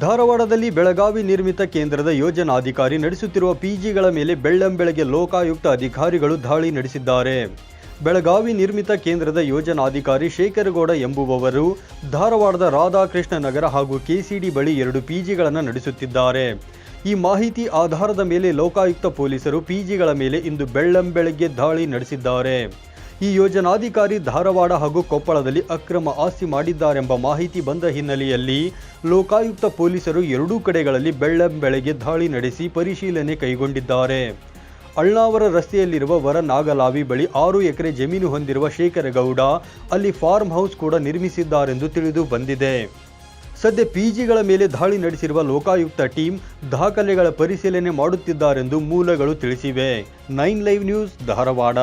ಧಾರವಾಡದಲ್ಲಿ ಬೆಳಗಾವಿ ನಿರ್ಮಿತ ಕೇಂದ್ರದ ಯೋಜನಾಧಿಕಾರಿ ನಡೆಸುತ್ತಿರುವ ಪಿಜಿಗಳ ಮೇಲೆ ಬೆಳ್ಳಂಬೆಳಗ್ಗೆ ಲೋಕಾಯುಕ್ತ ಅಧಿಕಾರಿಗಳು ದಾಳಿ ನಡೆಸಿದ್ದಾರೆ. ಬೆಳಗಾವಿ ನಿರ್ಮಿತ ಕೇಂದ್ರದ ಯೋಜನಾಧಿಕಾರಿ ಶೇಖರಗೌಡ ಎಂಬುವವರು ಧಾರವಾಡದ ರಾಧಾಕೃಷ್ಣ ನಗರ ಹಾಗೂ ಕೆಸಿಡಿ ಬಳಿ ಎರಡು ಪಿಜಿಗಳನ್ನು ನಡೆಸುತ್ತಿದ್ದಾರೆ. ಈ ಮಾಹಿತಿ ಆಧಾರದ ಮೇಲೆ ಲೋಕಾಯುಕ್ತ ಪೊಲೀಸರು ಪಿಜಿಗಳ ಮೇಲೆ ಇಂದು ಬೆಳ್ಳಂಬೆಳಗ್ಗೆ ದಾಳಿ ನಡೆಸಿದ್ದಾರೆ. ಈ ಯೋಜನಾಧಿಕಾರಿ ಧಾರವಾಡ ಹಾಗೂ ಕೊಪ್ಪಳದಲ್ಲಿ ಅಕ್ರಮ ಆಸ್ತಿ ಮಾಡಿದ್ದಾರೆಂಬ ಮಾಹಿತಿ ಬಂದ ಹಿನ್ನೆಲೆಯಲ್ಲಿ ಲೋಕಾಯುಕ್ತ ಪೊಲೀಸರು ಎರಡೂ ಕಡೆಗಳಲ್ಲಿ ಬೆಳ್ಳಂಬೆಳಗ್ಗೆ ದಾಳಿ ನಡೆಸಿ ಪರಿಶೀಲನೆ ಕೈಗೊಂಡಿದ್ದಾರೆ. ಅಳ್ನಾವರ ರಸ್ತೆಯಲ್ಲಿರುವ ವರ ನಾಗಲಾವಿ ಬಳಿ ಆರು ಎಕರೆ ಜಮೀನು ಹೊಂದಿರುವ ಶೇಖರಗೌಡ ಅಲ್ಲಿ ಫಾರ್ಮ್ ಹೌಸ್ ಕೂಡ ನಿರ್ಮಿಸಿದ್ದಾರೆಂದು ತಿಳಿದು ಬಂದಿದೆ. ಸದ್ಯ ಪಿಜಿಗಳ ಮೇಲೆ ದಾಳಿ ನಡೆಸಿರುವ ಲೋಕಾಯುಕ್ತ ಟೀಮ್ ದಾಖಲೆಗಳ ಪರಿಶೀಲನೆ ಮಾಡುತ್ತಿದ್ದಾರೆಂದು ಮೂಲಗಳು ತಿಳಿಸಿವೆ. Nine live news, Dharwad.